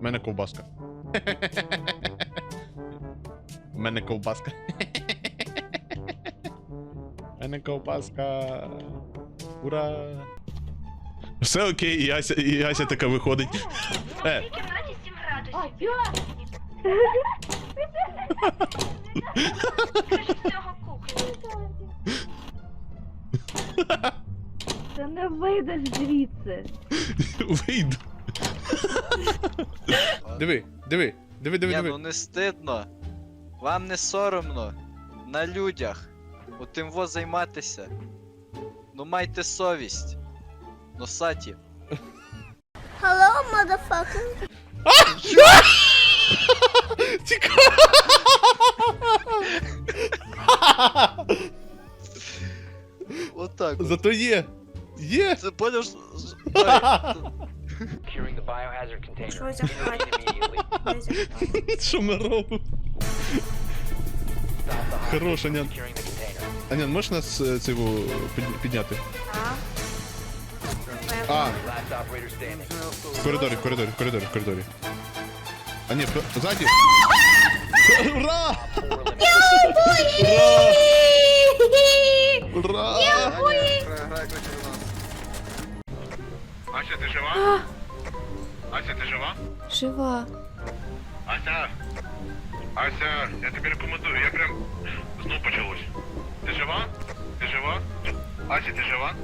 У мене ковбаска. У мене ковбаска. У мене ковбаска. Ура! Все окей, і Ася, і Ася така виходить. Е, В кімнаті 7 градусів. Скажи кухню. Не вийдеш звідси. вийду. Диви, диви, диви, диви, Ні, ну диви. не стидно. Вам не соромно. На людях. Отим во займатися. Ну майте совість. Носаті. Hello, motherfucker. Отак. от. Зато є. Є. Це поняв? що- що- Ой, Securing the biohazard container. Що за хватить? Immediately. Що ми робимо? Stop the hostage Хорош, from Анян. securing the container. Анян, можеш нас е, цього під- підняти? А, Last operator standing. в коридорі, в коридорі, в коридорі, в коридорі. А ні, в- ззаді. Ура! Four eliminated. Ура! Ура! Ася, ти жива? Ася, ти жива? Жива. Ася! Ася, я тобі рекомендую, я прям знов почалось. Ти жива? Ти жива? Ася, ти жива?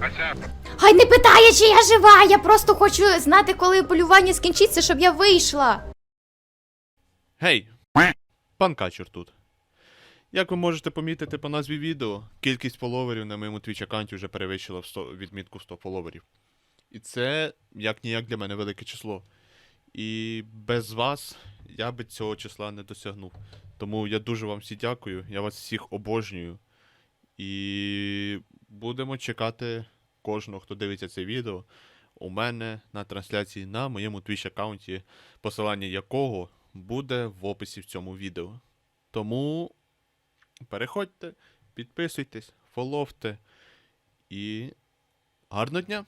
Ася, Хай не питає, чи я жива. Я просто хочу знати, коли полювання скінчиться, щоб я вийшла. Гей! Пан Качур тут. Як ви можете помітити по назві відео, кількість фоловерів на моєму твіч аккаунті вже перевищила в 100, відмітку 100 фоловерів. І це як ніяк для мене велике число. І без вас я би цього числа не досягнув. Тому я дуже вам всі дякую, я вас всіх обожнюю. І будемо чекати кожного, хто дивиться це відео. У мене на трансляції на моєму твіч аккаунті, посилання якого буде в описі в цьому відео. Тому переходьте, підписуйтесь, фоловте і гарного дня!